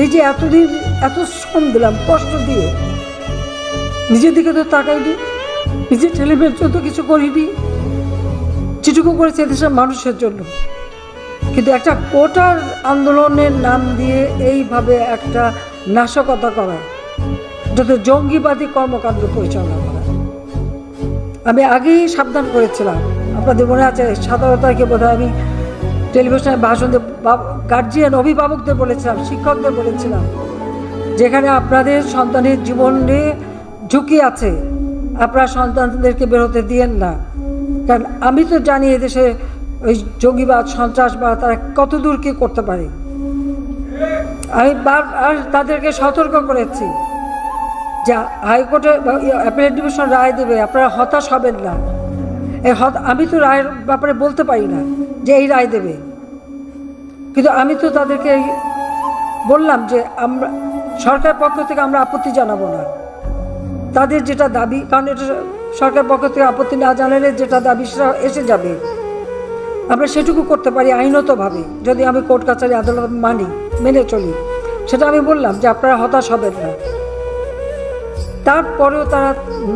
এই যে এতদিন এত শ্রম দিলাম, কষ্ট দিয়ে। নিজের দিকে তো তাকাইনি, নিজের ছেলে মেয়ের তো কিছু করিনি। যেটুকু করেছে দেশের মানুষের জন্য। কিন্তু একটা কোটার আন্দোলনের নাম দিয়ে এইভাবে একটা নাশকতা করা, যাতে জঙ্গিবাদী কর্মকাণ্ড পরিচালনা করা। আমি আগেই সাবধান করেছিলাম। আপনাদের মনে আছে তারিখে বোধহয় আমি টেলিভিশনে ভাষণ গার্জিয়ান অভিভাবকদের বলেছিলাম, শিক্ষকদের বলেছিলাম, যেখানে আপনাদের সন্তানের জীবনে ঝুঁকি আছে, আপনারা সন্তানদেরকে বেরোতে দিয়েন না। কারণ আমি তো জানি এদেশে ওই জঙ্গিবাদ, সন্ত্রাসবাদ, তারা কত দূর কী করতে পারে। আমি আর তাদেরকে সতর্ক করেছি যে হাইকোর্টে অ্যাপেলেট ডিভিশন রায় দেবে, আপনারা হতাশ হবেন না। আমি তো রায়ের ব্যাপারে বলতে পারি না যে এই রায় দেবে। কিন্তু আমি তো তাদেরকে বললাম যে আমরা সরকার পক্ষ থেকে আমরা আপত্তি জানাব না। তাদের যেটা দাবি, কারণ এটা সরকার পক্ষ থেকে আপত্তি না জানালে যেটা দাবি সেটা এসে যাবে। আমরা সেটুকু করতে পারি আইনতভাবে, যদি আমি কোর্ট কাছারি আদালত মানি, মেনে চলি। সেটা আমি বললাম যে আপনারা হতাশ হবেন না। তারপরেও তারা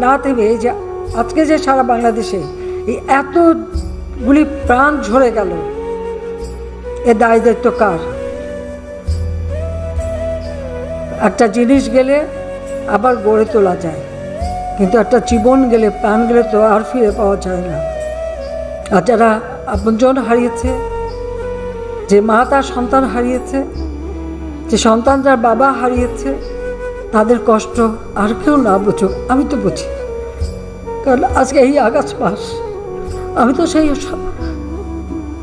না থেমে যে আজকে যে সারা বাংলাদেশে এই এতগুলি প্রাণ ঝরে গেল। এ দায় দায়িত্ব কার? একটা জিনিস গেলে আবার গড়ে তোলা যায়, কিন্তু একটা জীবন গেলে, প্রাণ গেলে তো আর ফিরে পাওয়া যায় না। আর যারা আপনজন হারিয়েছে, যে মা তার সন্তান হারিয়েছে, যে সন্তান যার বাবা হারিয়েছে, তাদের কষ্ট আর কেউ না বুঝুক, আমি তো বুঝি। কারণ আজকে এই আগস্ট মাস আমি তো সেই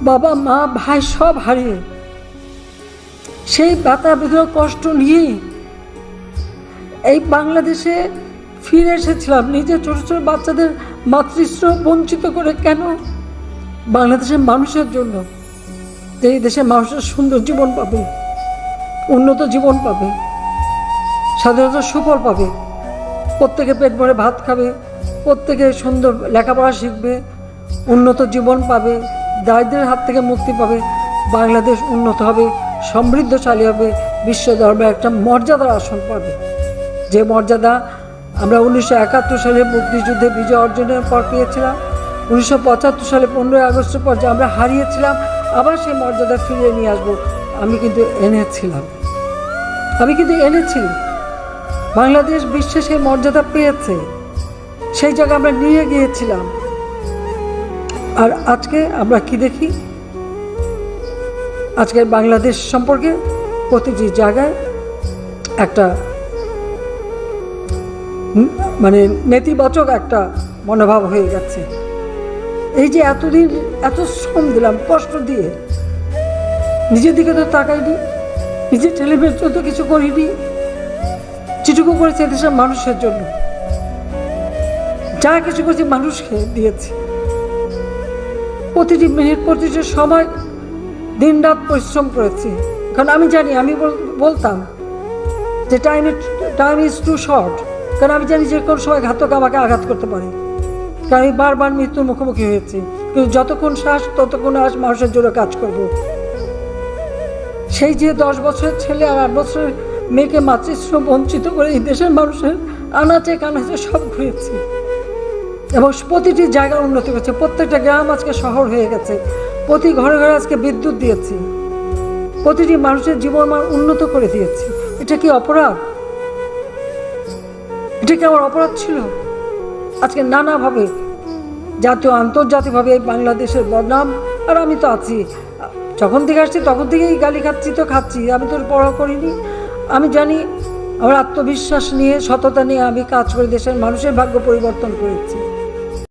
বাবা, মা, ভাই সব হারিয়ে সেই ব্যথা বেদনা কষ্ট নিয়েই এই বাংলাদেশে ফিরে এসেছিলাম। নিজের ছোট ছোট বাচ্চাদের মাতৃশ্র বঞ্চিত করে কেন? বাংলাদেশের মানুষের জন্য। যে এই দেশের মানুষের সুন্দর জীবন পাবে, উন্নত জীবন পাবে সাধারণত সুফল পাবে, প্রত্যেকে পেট ভরে ভাত খাবে, প্রত্যেকে সুন্দর লেখাপড়া শিখবে উন্নত জীবন পাবে দারিদ্রের হাত থেকে মুক্তি পাবে, বাংলাদেশ উন্নত হবে, সমৃদ্ধশালী হবে, বিশ্ব দরবারে একটা মর্যাদার আসন পাবে। যে মর্যাদা আমরা উনিশশো একাত্তর সালে মুক্তিযুদ্ধে বিজয় অর্জনের পর পেয়েছিলাম, উনিশশো পঁচাত্তর সালে পনেরোই আগস্টের পর যে আমরা হারিয়েছিলাম, আবার সেই মর্যাদা ফিরিয়ে নিয়ে আসব। আমি কিন্তু এনেছিলাম। আমি কিন্তু এনেছি। বাংলাদেশ বিশ্বে সেই মর্যাদা পেয়েছে। সেই জায়গায় আমরা নিয়ে গিয়েছিলাম। আর আজকে আমরা কি দেখি? আজকের বাংলাদেশ সম্পর্কে প্রতিটি জায়গায় একটা মানে নেতিবাচক একটা মনোভাব হয়ে গেছে এই যে এতদিন এত শ্রম দিলাম, কষ্ট দিয়ে, নিজের দিকে তো তাকাইনি, নিজের ছেলে মেয়ের জন্য তো কিছু করিনি, যেটুকু করেছে দেশের মানুষের জন্য। যা কিছু করেছি মানুষকে দিয়েছি। প্রতিটি মিনিট, প্রতিটি সময় দিন রাত পরিশ্রম করেছি। কারণ আমি জানি, আমি বল- বলতাম যে time time is too short কারণ আমি জানি যে কোনো সময় ঘাতক আমাকে আঘাত করতে পারে। কারণ আমি বারবার মৃত্যুর মুখোমুখি হয়েছি। কিন্তু যতক্ষণ শ্বাস, ততক্ষণ আজ মানুষের জন্য কাজ করব। সেই যে দশ বছরের ছেলে আর আট বছরের মেয়েকে মাতৃশ্র বঞ্চিত করে এই দেশের মানুষের আনাচে কানাচে সব ঘুরেছি। এবং প্রতিটি জায়গায় উন্নতি করেছে। প্রত্যেকটা গ্রাম আজকে শহর হয়ে গেছে। প্রতি ঘরে ঘরে আজকে বিদ্যুৎ দিয়েছি। প্রতিটি মানুষের জীবন মান উন্নত করে দিয়েছি। এটা কি অপরাধ? এটা কি আমার অপরাধ ছিল? আজকে নানাভাবে, জাতীয় আন্তর্জাতিকভাবে এই বাংলাদেশের বদনাম, আর আমি তো আছি। যখন থেকে আসছি, তখন থেকেই গালি খাচ্ছি, তো খাচ্ছি। আমি তো পড়া করিনি। আমি জানি, আমার আত্মবিশ্বাস নিয়ে, সততা নিয়ে আমি কাজ করে দেশের মানুষের ভাগ্য পরিবর্তন করেছি।